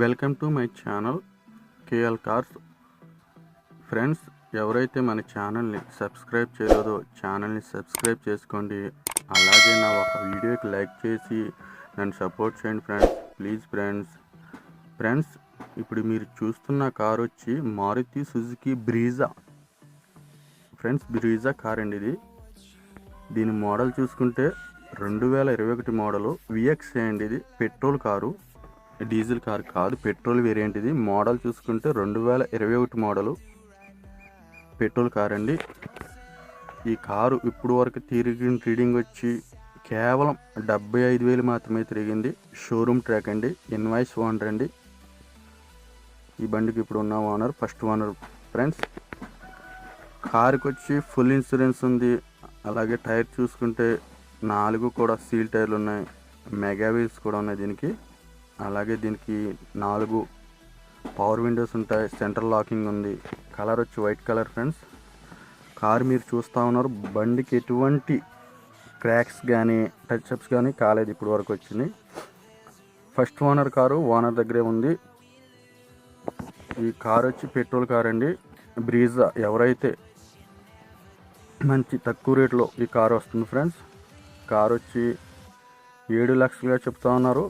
Welcome to my channel KL cars. Friends ఎవరైతే మన ఛానల్ని సబ్స్క్రైబ్ చేయలేదో ఛానల్ని సబ్స్క్రైబ్ చేసుకోండి. అలాగే నా ఒక వీడియోకి లైక్ చేసి నన్ను సపోర్ట్ చేయండి ఫ్రెండ్స్. Please friends. ఫ్రెండ్స్ ఇప్పుడు మీరు చూస్తున్న కారు వచ్చి Maruti Suzuki Brezza. Friends Brezza car అండి ఇది. దీని మోడల్ చూసుకుంటే రెండు వేల ఇరవై ఒకటి మోడలు విఎక్స్ అండి ఇది. Petrol car. డీజిల్ కార్ కాదు పెట్రోల్ వేరియంట్ ఇది. మోడల్ చూసుకుంటే రెండు వేల ఇరవై ఒకటి మోడలు. పెట్రోల్ కార్ అండి. ఈ కారు ఇప్పుడు వరకు తిరిగిన రీడింగ్ వచ్చి కేవలం డెబ్బై ఐదు వేలు మాత్రమే తిరిగింది. షోరూమ్ ట్రాక్ అండి. ఇన్వాయిస్ ఓనర్ అండి. ఈ బండికి ఇప్పుడు ఉన్న ఓనర్ ఫస్ట్ ఓనర్ ఫ్రెండ్స్. కారుకి వచ్చి ఫుల్ ఇన్సూరెన్స్ ఉంది. అలాగే టైర్ చూసుకుంటే నాలుగు కూడా సీల్ టైర్లు ఉన్నాయి. మెగా వీల్స్ కూడా ఉన్నాయి దీనికి. అలాగే దీనికి నాలుగు పవర్ విండోస్ ఉంటాయి సెంట్రల్ లాకింగ్ ఉంది. కలర్ వచ్చి వైట్ కలర్ ఫ్రెండ్స్ కార్ మీరు చూస్తూ ఉన్నారు బండికి ఎటువంటి క్రాక్స్ కానీ టచ్అప్స్ కానీ కాలేదు ఇప్పుడు వరకు వచ్చింది. ఫస్ట్ ఓనర్ కారు ఓనర్ దగ్గరే ఉంది. ఈ కార్ వచ్చి పెట్రోల్ కార్ అండి. బ్రీజా ఎవరైతే మంచి తక్కువ రేట్లో ఈ కార్ వస్తుంది ఫ్రెండ్స్ కార్ వచ్చి ఏడు లక్షలుగా చెప్తా ఉన్నారు.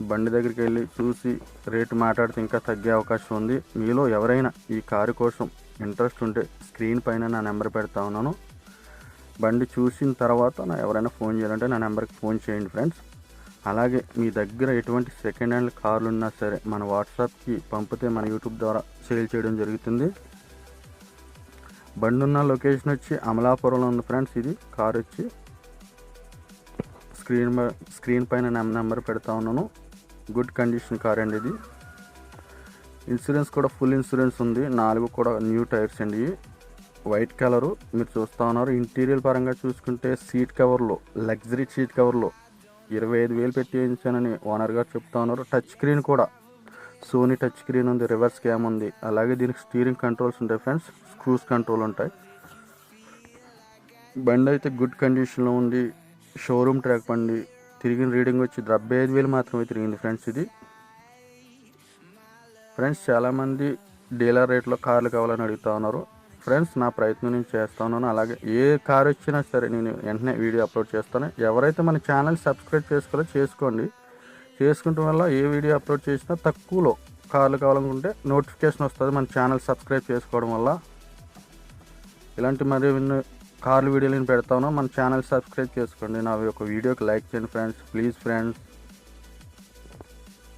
బండి దగ్గరికి వెళ్ళి చూసి రేటు మాట్లాడితే ఇంకా తగ్గే అవకాశం ఉంది. మీలో ఎవరైనా ఈ కారు కోసం ఇంట్రెస్ట్ ఉంటే స్క్రీన్ పైన నా నెంబర్ పెడతా ఉన్నాను. బండి చూసిన తర్వాత నా ఎవరైనా ఫోన్ చేయాలంటే నా నెంబర్కి ఫోన్ చేయండి ఫ్రెండ్స్. అలాగే మీ దగ్గర ఎటువంటి సెకండ్ హ్యాండ్ కార్లు ఉన్నా సరే మన వాట్సాప్కి పంపితే మన యూట్యూబ్ ద్వారా సేల్ చేయడం జరుగుతుంది. బండి ఉన్న లొకేషన్ వచ్చి అమలాపురంలో ఉంది ఫ్రెండ్స్ ఇది. కార్ వచ్చి స్క్రీన్ పై- స్క్రీన్ పైన నెంబర్ పెడతా ఉన్నాను. గుడ్ కండిషన్ కార్ అండి ఇది. ఇన్సూరెన్స్ కూడా ఫుల్ ఇన్సూరెన్స్ ఉంది. నాలుగు కూడా న్యూ టైర్స్ అండి. వైట్ కలరు మీరు చూస్తూ ఉన్నారు. ఇంటీరియర్ పరంగా చూసుకుంటే సీట్ కవర్లో లగ్జరీ సీట్ కవర్లో ఇరవై ఐదు వేలు పెట్టి వేయించానని ఓనర్ గారు చెప్తా ఉన్నారు. టచ్ స్క్రీన్ కూడా సోనీ టచ్ స్క్రీన్ ఉంది రివర్స్ క్యామ్ ఉంది. అలాగే దీనికి స్టీరింగ్ కంట్రోల్స్ ఉంటాయి ఫ్రెండ్స్ స్క్రూస్ కంట్రోల్ ఉంటాయి. బండి అయితే గుడ్ కండిషన్లో ఉంది. షోరూమ్ ట్రాక్ బండి తిరిగిన రీడింగ్ వచ్చి డెబ్బై ఐదు వేలు మాత్రమే తిరిగింది ఫ్రెండ్స్ ఇది. ఫ్రెండ్స్ చాలామంది డీలర్ రేట్లో కార్లు కావాలని అడుగుతా ఉన్నారు. ఫ్రెండ్స్ నా ప్రయత్నం నేను చేస్తా ఉన్నాను. అలాగే ఏ కార్ వచ్చినా సరే నేను వెంటనే వీడియో అప్లోడ్ చేస్తాను. ఎవరైతే మన ఛానల్ సబ్స్క్రైబ్ చేసుకోవాలో చేసుకోండి. చేసుకుంటాం వల్ల ఏ వీడియో అప్లోడ్ చేసినా తక్కువలో కార్లు కావాలనుకుంటే నోటిఫికేషన్ వస్తుంది మన ఛానల్ సబ్స్క్రైబ్ చేసుకోవడం వల్ల. ఇలాంటి మరి కార్లు వీడియోలు నేను పెడతాను మన ఛానల్ సబ్స్క్రైబ్ చేసుకోండి. నా యొక్క వీడియోకి లైక్ చేయండి ఫ్రెండ్స్. Please friends.